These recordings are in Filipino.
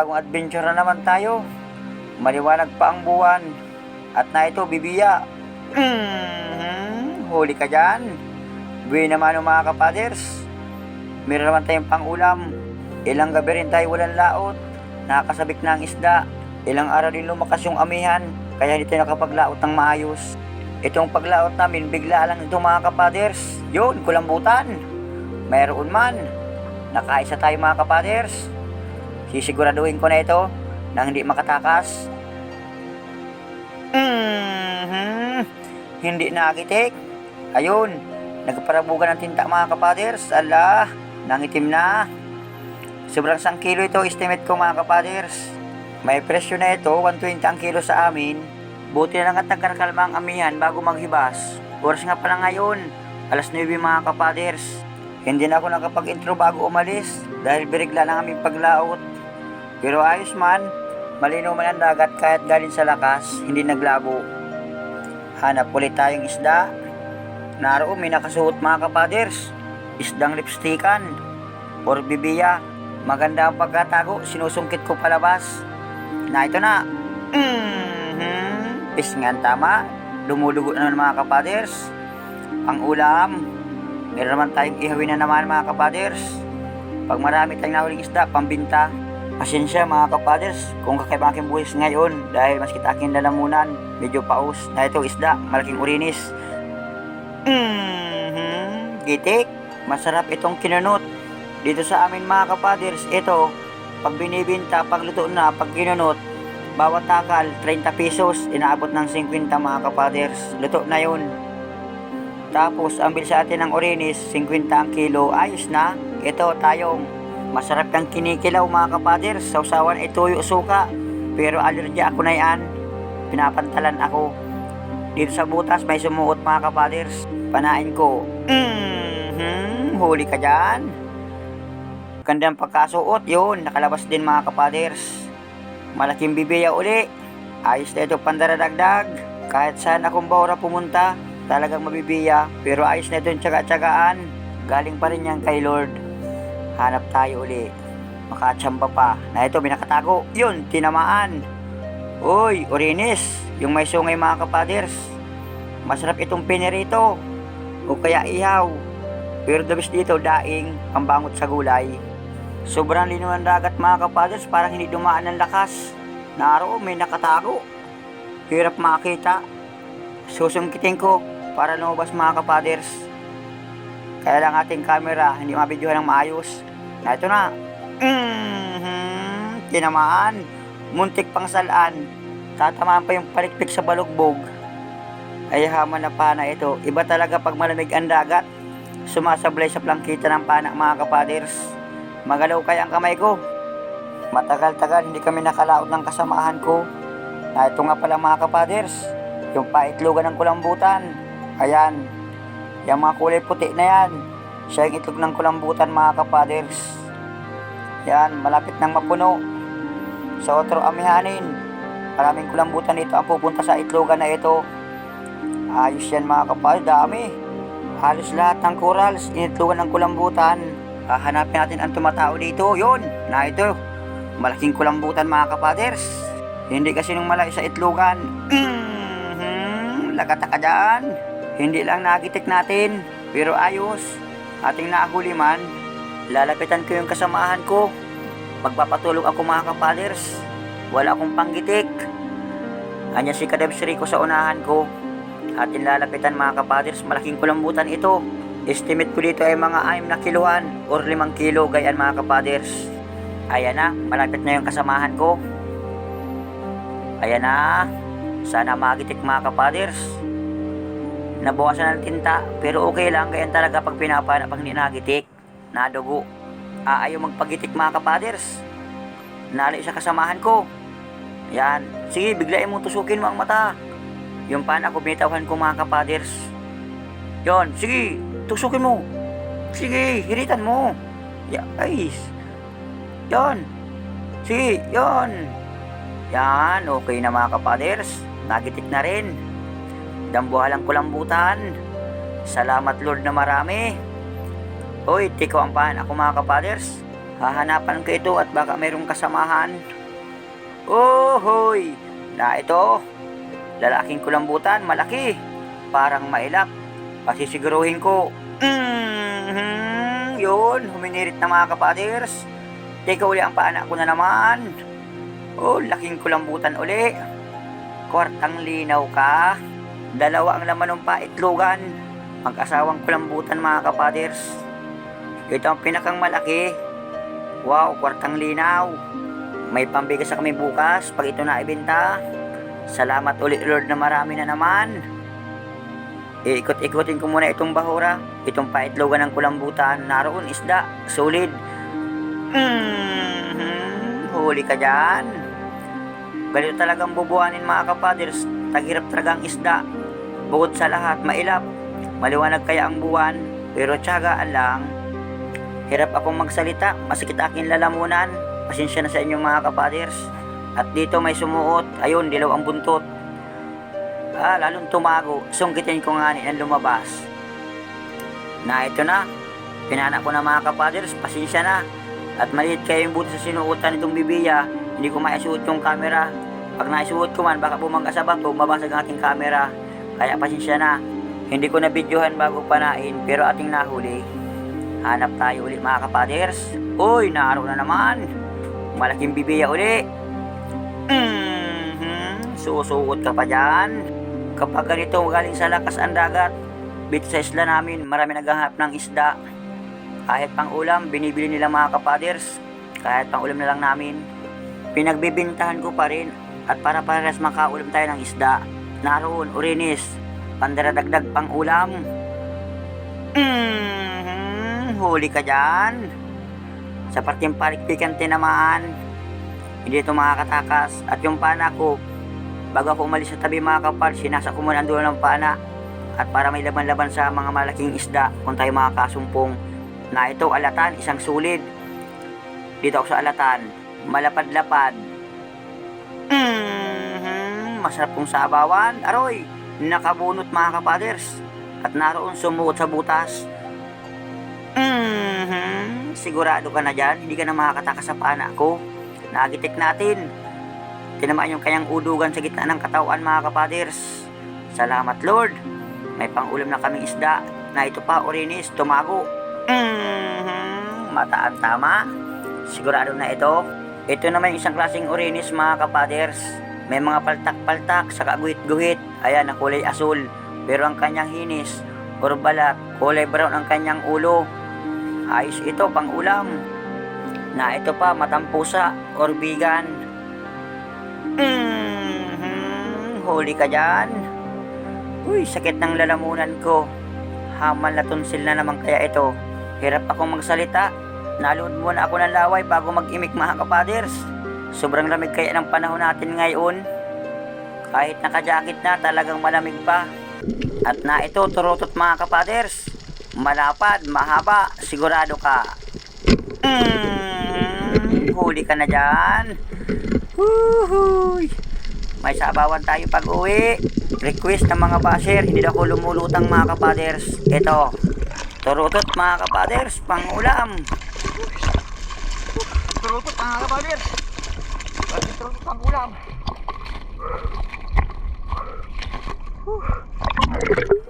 panibagong adventure na naman tayo. Maliwanag pa ang buwan. At na ito, bibiya. Mhm, huli ka dyan. Buwi naman ng mga kapaders. Meron naman tayong pangulam. Ilang gabi rin tayo walang laot. Nakakasabik na ang isda. Ilang araw din lumakas yung amihan. Kaya hindi tayo nakapaglaot ng maayos. Itong paglaot namin, bigla lang ito mga kapaders. Yun, kulambutan. Mayroon man. Nakaisa tayo mga kapaders. Sisiguraduhin ko na ito nang hindi makatakas. Mhm. Hindi nagitik. Ayun, nagparabugan ng tinta mga kapaders. Ala, nangitim na. Sobrang isang kilo ito, estimate ko mga kapaders. May presyo na ito, 120 ang kilo sa amin. Buti na lang at nagkarakalma ang amihan bago maghibas. Oras nga pala ngayon, alas 9 mga kapaders. Hindi na ako nakapag-intro bago umalis dahil birigla lang aming paglaot. Pero ayos man, malinaw man ang dagat kahit galing sa lakas, hindi naglabo. Hanap ulit tayong isda. Naroon may nakasuot mga kapaders. Isdang lipstikan. Or bibiya. Maganda ang pagkatago, sinusungkit ko palabas. Na ito na. Mhm. Pisngan tama. Dumudugo na naman mga kapaders. Ang ulam. Meron naman tayong ihawin na naman mga kapaders. Pag marami tayong nahuling isda, pambinta. Pasensya mga kapaders kung kakaiba aking buwis ngayon dahil mas kita aking lalamunan, medyo paus na ito isda, malaking urinis. Mhm, gitik, masarap itong kinunot. Dito sa amin mga kapaders, ito, pag binibinta, pag luto na, pag kinunot, bawat takal, 30 pesos, inaabot ng 50 mga kapaders. Luto na yun. Tapos, ang bil sa atin ng orinis, 50 ang kilo, ayos na. Ito, tayong masarap kang kinikilaw mga kapaders. Sausawan ay tuyo suka. Pero allergy ako na yan. Pinapantalan ako. Dito sa butas may sumuot mga kapaders. Panain ko. Mhm, huli ka dyan. Gandang pagkasuot, yun. Nakalabas din mga kapaders. Malaking bibiya uli. Ayos na ito pandaradagdag. Kahit saan akong bawra pumunta, talagang mabibiya. Pero ayos na ito yung tsaga-tsagaan. Galing pa rin yan kay Lord. Hanap tayo uli. Makatsamba pa. Na ito, binakatago. Yun, tinamaan. Uy, orinis. Yung may sungay mga kapaders. Masarap itong pinirito. O kaya ihaw. Pero the best dito, daing, pambangot sa gulay. Sobrang linaw ng dagat mga kapaders, parang hindi dumaan ng lakas. Naro, may nakatago. Hirap makita. Susungkitin ko para lumabas mga kapaders. Kaya lang ating camera, hindi mabidyohan ng maayos. Na ito na. Mhm, tinamaan. Muntik pang salaan. Tatamaan pa yung palikpik sa balugbog. Ay haman na pana ito. Iba talaga pag malamig ang dagat. Sumasablay sa plangkita ng pana mga kapaders. Magalaw kaya ang kamay ko. Matagal-tagal hindi kami nakalaot ng kasamahan ko. Na ito nga pala mga kapaders. Yung paitlogan ng kulambutan. Ayan. Yung mga kulay puti na yan. Siya yung itlog ng kulambutan mga kapaders. Yan, malapit nang mapuno. Sa otro amihanin. Maraming kulambutan dito ang pupunta sa itlogan na ito. Ayos yan mga kapaders, dami. Halos lahat ng corals, initlogan ng kulambutan. Hahanapin natin ang tumatao dito. Yun, na ito. Malaking kulambutan mga kapaders. Hindi kasi nung malaki sa itlogan. Mhm, ka dyan. Hindi lang nagitik natin, pero ayos. Ating nahuli man, lalapitan ko yung kasamahan ko. Magpapatulog ako mga kapaders. Wala akong panggitik. Anya si Kadebsri ko sa unahan ko. Atin lalapitan mga kapaders, malaking kulambutan ito. Estimate ko dito ay mga 6 na kiluan or 5 kilo gayan mga kapaders. Ayan na, malapit na yung kasamahan ko. Ayan na, sana magitik mga kapaders. Nabawasan ng tinta, pero okay lang, ganyan talaga pag pinapana pag hindi nagitik. Nadugo. Aayaw magpagitik mga kapaders. Nali sa kasamahan ko. Yan. Sige, biglain mo tusukin mo ang mata. Yung pana ko, binitawhan ko mga kapaders. Yon, sige, tusukin mo. Sige, hiritan mo. Ya, ay. Yon. Sige, yon. Yan, okay na mga kapaders. Nagitik na rin. Dambuhalang kulambutan. Salamat Lord na marami. Hoy, tiko ang pan ako mga kapaders. Hahanapan ko ito at baka mayroong kasamahan. Oh, hoy! Na ito, lalaking kulambutan, malaki. Parang mailap. Pasisiguruhin ko. Mm-hmm, yun, huminirit na mga kapaders. Teka uli ang paanak ko na naman. Oh, laking kulambutan uli. Kwartang linaw ka. Dalawa ang laman ng paitlogan. Mag-asawang kulambutan mga kapaders. Ito ang pinakang malaki. Wow, kwartang linaw. May pambigas sa kami bukas pag ito na ibenta. Salamat ulit Lord na marami na naman. Iikot-ikotin ko muna itong bahura. Itong paitlogan ng kulambutan. Naroon isda. Solid. Mm-hmm. Huli ka dyan. Ganito talagang bubuhanin mga kapaders. Taghirap talagang isda. Bukod sa lahat, mailap. Maliwanag kaya ang buwan. Pero tiyagaan lang. Hirap akong magsalita. Masakit aking lalamunan. Pasensya na sa inyo mga kapaders. At dito may sumuot. Ayun, dilaw ang buntot. Ah, lalong tumago. Sungkitin ko nga ni lumabas. Na ito na. Pinana ko na mga kapaders. Pasensya na. At maliit kayo yung buti sa sinuotan nitong bibiya. Hindi ko maisuot yung camera. Pag naisuot ko man, baka bumangga sa bato, mabasag ang aking camera. Kaya pasensya na. Hindi ko na videohan bago panain, pero ating nahuli. Hanap tayo ulit mga kapaders. Uy, naaraw na naman. Malaking bibiya uli. Mhm, susuot ka pa dyan. Kapag ganito galing sa lakas ang dagat, dito sa isla namin, marami naghahanap ng isda. Kahit pang ulam, binibili nila mga kapaders. Kahit pang ulam na lang namin. Pinagbibintahan ko pa rin at para pares makaulam tayo ng isda. Naroon, urinis, pandaradagdag pang ulam. Mhm, huli ka dyan. Sa parteng palikpikan tinamaan, hindi ito makakatakas. At yung pana ko, bago ako umalis sa tabi mga kapal, sinasa ko muna ang ng pana. At para may laban-laban sa mga malaking isda, kung tayo makakasumpong, na ito alatan, isang sulid. Dito ako sa alatan, malapad-lapad. Masarap kong sabawan. Aroy, nakabunot mga kapaders. At naroon sumuot sa butas. Mhm, sigurado ka na dyan, hindi ka na makakatakas sa pana ko. Nagitik natin. Tinamaan yung kanyang udugan sa gitna ng katawan mga kapaders. Salamat Lord. May pangulam na kaming isda na ito pa orinis, tumago. Mhm, mataan tama. Sigurado na ito. Ito naman yung isang klaseng orinis mga kapaders. May mga paltak-paltak sa kaguhit-guhit. Ayan, ang kulay asul. Pero ang kanyang hinis or balat, kulay brown ang kanyang ulo. Ayos ito, pang ulam. Na ito pa, matampusa or bigan. Mhm, huli ka dyan. Uy, sakit ng lalamunan ko. Hamal na tunsil na naman kaya ito. Hirap akong magsalita. Nalood muna ako ng laway bago mag-imik mga kapaders. Sobrang lamig kaya ng panahon natin ngayon. Kahit nakajakit na, talagang malamig pa. At na ito, turutot mga kapaders. Malapad, mahaba, sigurado ka. Mm, huli ka na dyan. Huhuy. May sabawan tayo pag uwi. Request ng mga basher, hindi na ako lumulutang mga kapaders. Ito, turutot mga kapaders, pang ulam. Turutot mga kapaders. Turutot pang ulam.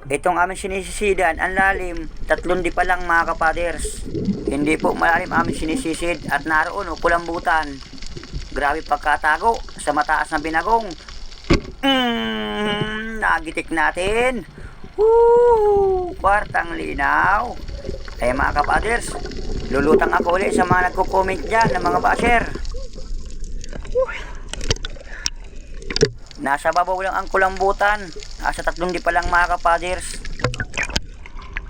Itong aming sinisisidan, ang lalim, tatlong di pa lang mga kapaders. Hindi po malalim aming sinisisid at naroon o kulambutan. Grabe pagkatago sa mataas na binagong. Mm, nagitik natin. Woo! Kwartang linaw. Ay mga kapaders, lulutang ako ulit sa mga nagko-comment dyan ng mga basher. Nasa babaw lang ang kulambutan. Nasa tatlong di pa lang mga kapaders.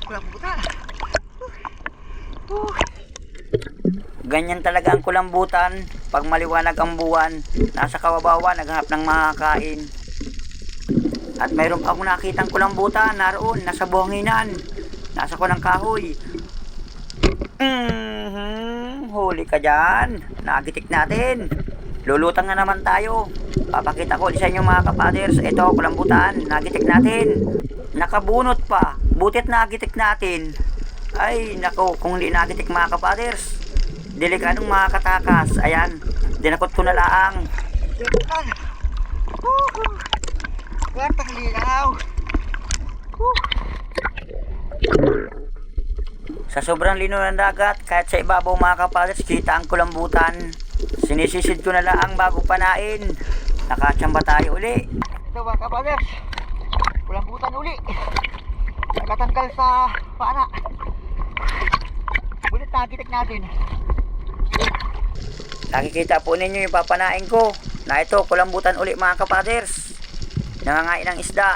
Kulambutan. Ganyan talaga ang kulambutan. Pag maliwanag ang buwan, nasa kawabawa, naghanap ng makakain. At mayroon pa akong nakitang kulambutan naroon, nasa buhanginan. Nasa ko ng kahoy. Mhm, huli ka dyan. Nagitik natin. Lulutang na naman tayo. Papakita ko sa inyo mga kapaders. Ito, kulambutan. Nagitik natin. Nakabunot pa. Butit nagitik natin. Ay, nako, kung hindi nagitik mga kapaders. delikadong makakatakas. Ayan, dinakot ko na laang. Yan. Woo! Kwartang linaw. Sa sobrang lino ng dagat, kahit sa ibabaw mga kapaders, kita ang kulambutan. Sinisisid ko na laang bago panain. Nakachamba tayo uli. Ito mga kabalers. Walang butan uli. Nakatanggal sa pana. Ulit nakitik natin. Nakikita po ninyo yung papanain ko na ito, kulambutan uli mga kapaders. Nangangain ng isda.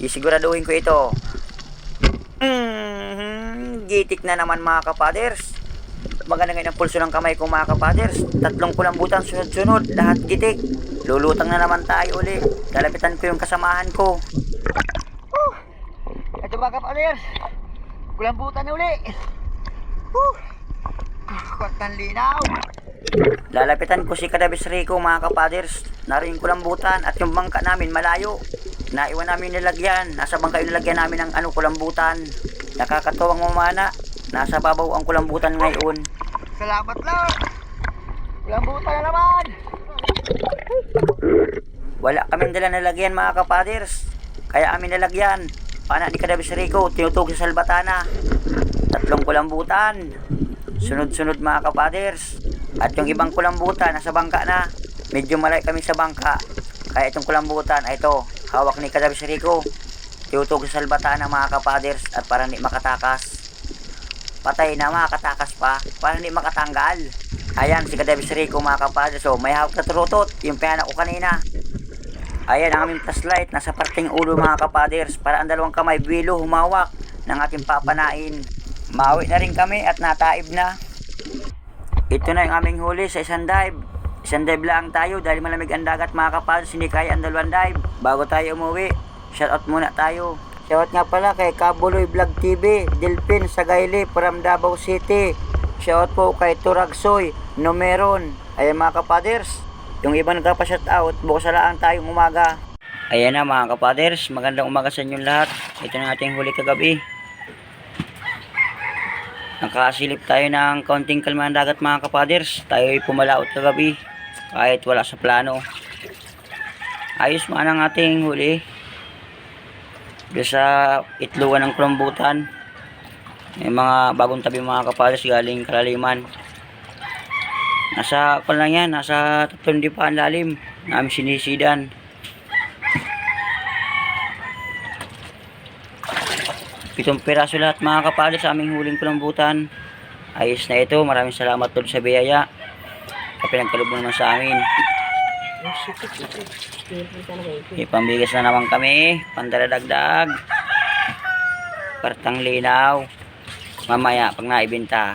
Isiguraduhin ko ito. Mm, gitik na naman mga kapaders. Maganda ngayon ang pulso ng kamay ko mga kapaders. Tatlong kulambutan sunod-sunod, lahat gitik. Lulutang na naman tayo uli. Lalapitan ko yung kasamahan ko. Woo! Ito mga kabalers. Walang butan uli. Woo! Kwartang linaw. Lalapitan ko si Kadabis Rico mga kapaders. Naroon yung kulambutan at yung bangka namin malayo. Naiwan namin nilagyan. Nasa bangka yung nilagyan namin ng ano kulambutan. Nakakatuwang mamana. Nasa babaw ang kulambutan ngayon. Salamat Lord. Walang butan na naman. Wala kaming dala nilagyan mga kapaders. Kaya amin nilagyan. Pana ni Kadabis Rico, tinutog sa salbatana. Tatlong kulambutan. Sunod-sunod mga kapaders. At yung ibang kulambutan nasa bangka na. Medyo malay kami sa bangka. Kaya itong kulambutan ay ito. Hawak ni Kadabis Rico. Tinutog sa salbatana mga kapaders at para hindi makatakas. Patay na makatakas pa para hindi makatanggal. Ayan si Kadabis Rico mga kapaders. So may hawak na turutot. Yung pianak ko kanina. Ayan ang aming flashlight, nasa parting ulo mga kapaders para ang dalawang kamay bilo humawak ng ating papanain. Mawi na rin kami at nataib na. Ito na yung aming huli sa isang dive. Isang dive lang tayo dahil malamig ang dagat mga kapaders, hindi kaya ang dalawang dive. Bago tayo umuwi, shoutout muna tayo. Shoutout nga pala kay Kabuloy Vlog TV, Delphin Sagayle from Davao City. Shoutout po kay Turagsoy, Numeron. Ayan mga kapaders, yung iba nagpa-shoutout, bukas na lang tayong umaga. Ayan na mga kapaders, magandang umaga sa inyong lahat. Ito na ating huli kagabi. Nakasilip tayo ng kaunting kalma dagat mga kapaders. Tayo ay pumalaot kagabi kahit wala sa plano. Ayos man ang ating huli. Doon sa itlugan ng kulambutan. May mga bagong tabi mga kapaders galing kalaliman. Nasa, kung lang yan, nasa tatlong di pa ang lalim. Namin sinisidan. Pitong piraso lahat mga kapali sa aming huling kulambutan. Ayos na ito. Maraming salamat doon sa biyaya. Sa pinagkalubo naman sa amin. Ipambigas na naman kami. Pandaradagdag. Partang linaw. Mamaya pag naibenta.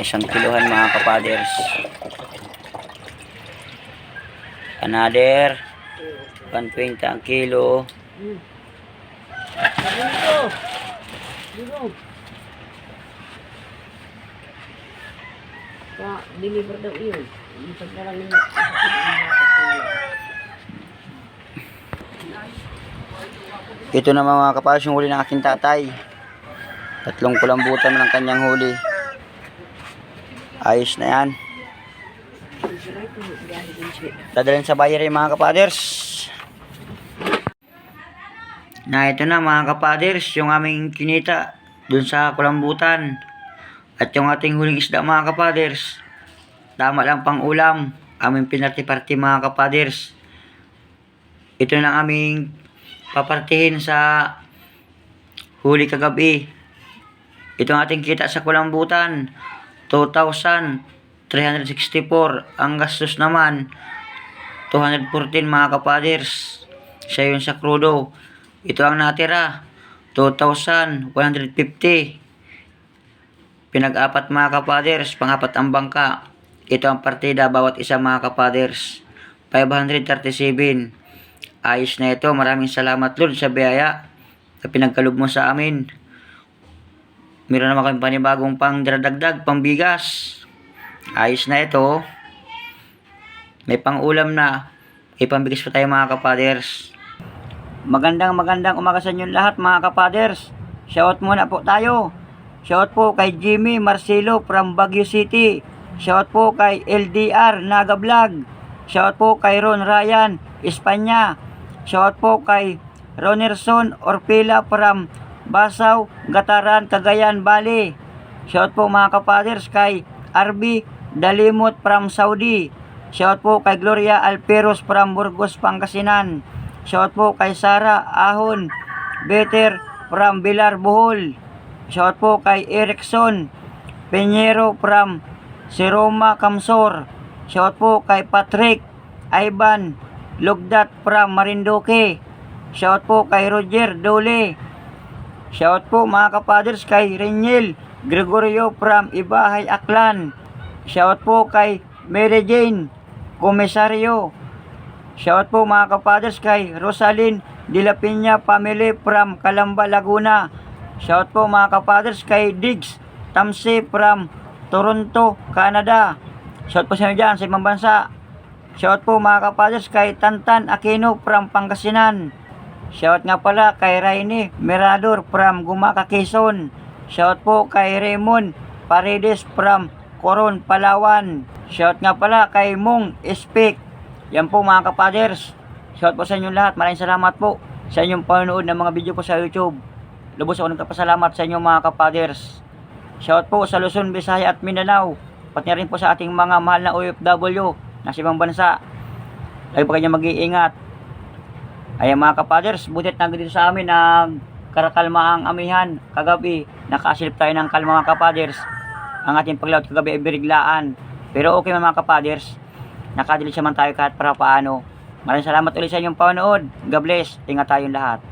Isang kiluhan mga kapaders. Another 120 ang kilo. Pa-deliver daw yun. Isang na lang yung Ito naman mga kapaders yung huli ng aking tatay. Tatlong kulambutan ng kanyang huli. Ayos na yan. Dadalhin sa bayer yung mga kapaders. Na ito na mga kapaders, yung aming kinita dun sa kulambutan. At yung ating huling isda mga kapaders. Tama lang pang ulam. Aming pinarti-party mga kapaders. Ito na aming papartihin sa huli kagabi. Ito ang ating kita sa kulambutan. 2,364. Ang gastos naman, 214 mga kapaders. Siya yun sa krudo. Ito ang natira, 2,150. Pinag-apat mga kapaders, pangapat ang bangka. Ito ang partida bawat isa mga kapaders. 537. Ayos na ito. Maraming salamat Lord sa biyaya na pinagkaloob mo sa amin. Meron naman kami panibagong pang dradagdag, pambigas. Ayos na ito. May pang ulam na. May pambigas pa tayo mga kapaders. Magandang magandang umaga sa inyo lahat mga kapaders. Shout muna po tayo. Shout po kay Jimmy Marcelo from Baguio City. Shout po kay LDR Naga Vlog. Shout po kay Ron Ryan Espanya. Shout po kay Ronerson Orpila from Basaw, Gataran, Cagayan, Bali. Shout po mga kapaders kay RB Dalimot from Saudi. Shout po kay Gloria Alperos from Burgos, Pangasinan. Shout po kay Sara Ahon Better from Bilar, Bohol. Shout po kay Erickson Peñero from Siroma, Kamsor. Shout po kay Patrick Ivan Lugdat from Marinduque. Shout po kay Roger Dole. Shout po mga kapaders kay Reniel Gregorio from Ibahay, Aklan. Shout po kay Mary Jane Komisaryo. Shout po mga kapaders kay Rosalyn De La Peña family from Calamba, Laguna. Shout po mga kapaders kay Diggs Tamsi from Toronto, Canada. Shout po sa inyo dyan sa ibang bansa. Shout po mga kapaders kay Tantan Aquino from Pangasinan. Shout nga pala kay Rainy Mirador from Gumaka, Quezon. Shout po kay Raymond Paredes from Coron, Palawan. Shout nga pala kay Mong Speak. Yan po mga kapaders. Shout po sa inyo lahat. Maraming salamat po sa inyong panonood ng mga video ko sa YouTube. Lubos ako nagpapasalamat sa inyo mga kapaders. Shout po sa Luzon, Visaya at Mindanao. Pati rin po sa ating mga mahal na OFW na sa ibang bansa. Lagi po kayo mag-iingat. Ayan mga kapaders, butit na dito sa amin ang amihan kagabi. Nakasilip tayo ng kalma mga kapaders. Ang ating paglaot kagabi ay biriglaan. Pero okay mga kapaders. Nakadilis naman tayo kahit para paano. Maraming salamat ulit sa inyong panonood. God bless. Ingat tayong lahat.